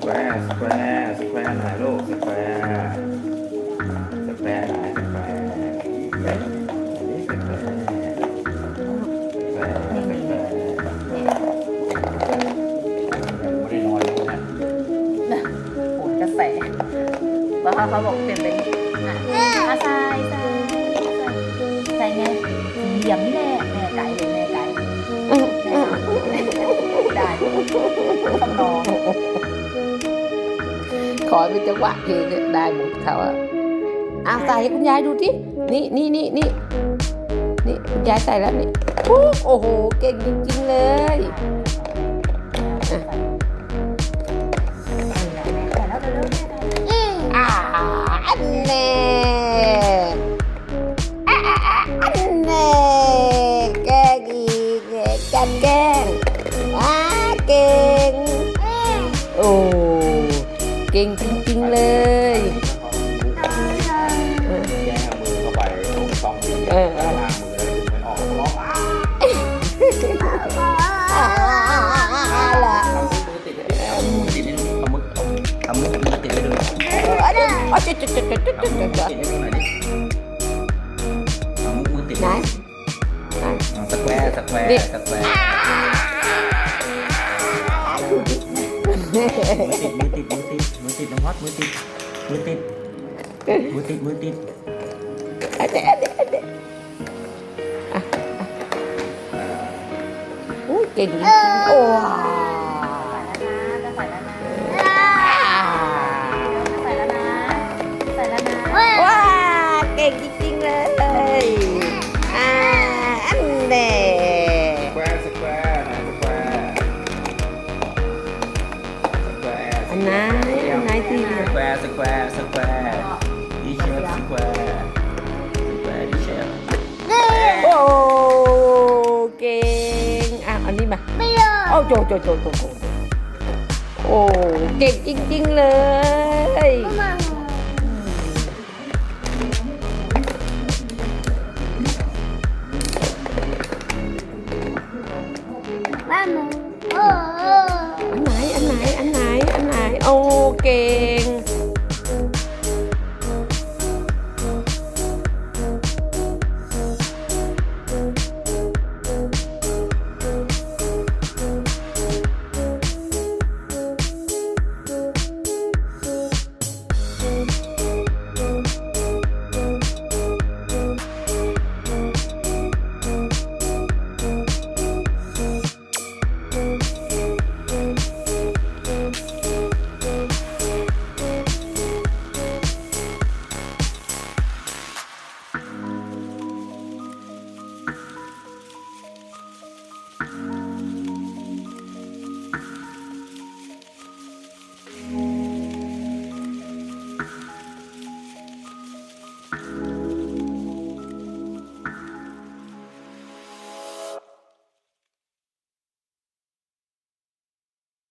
แควร์สแควร์สแควร์ไหนลูกสแควร์สแควร์ไหนสแควร์อันนี้สแควร์สแควร์สแควร์ไม่ได้นอนเลยนะโหนกระแสแล้วเขาบอกเปลี่ยนเป็นอะอาทรายทรายใส่ไงสีเหลี่ยมนี่แหละแม่ไก่เลย ขอเป็นจังหวะเพลงเนี่ยได้หมดเขาอะเอาใส่ให้คุณยายดูที่นี่นี่นี่นี่นี่คุณยายใส่แล้วนี่โอ้โห เก่งจริงๆเลย เก่งจริงๆเลยแกเอามือเข้าไปตรงช่องที่เออล่างมือแล้วดึงไม่ออกแล้วร้องอ้าอ่าล่ะเอามือติดให้เอามือติดให้ดูเอามือเอามือมือติดให้ดูอันนี้อ๋อจุดจุดจุดจุดจุดเอาจุมือติดให้ดูหน่อยดิเอามือติดไหน เอาสแควร์สแควร์สแควร์ ติดมือติดน้องฮอตมือติดมือติดมือติดมือติด อันนี้อันนี้อันนี้อ่ะอ่ะอู้เก่งจริงๆโอ้ว้าว จะใส่แล้วนะ อ่า ใส่แล้วนะใส่แล้วนะ ว้าเก่งจริงๆเลยอ่าอันแน่ สแควร์สแควร์สแควร์สแควร์ อันไหนอัน งอ่ะอันนี้มาโอ้โจโจโจโจโจโอ้เก่งจริง ๆ เลย อันไหน อันไหน อันไหน อันไหน โอ้ เก่ง you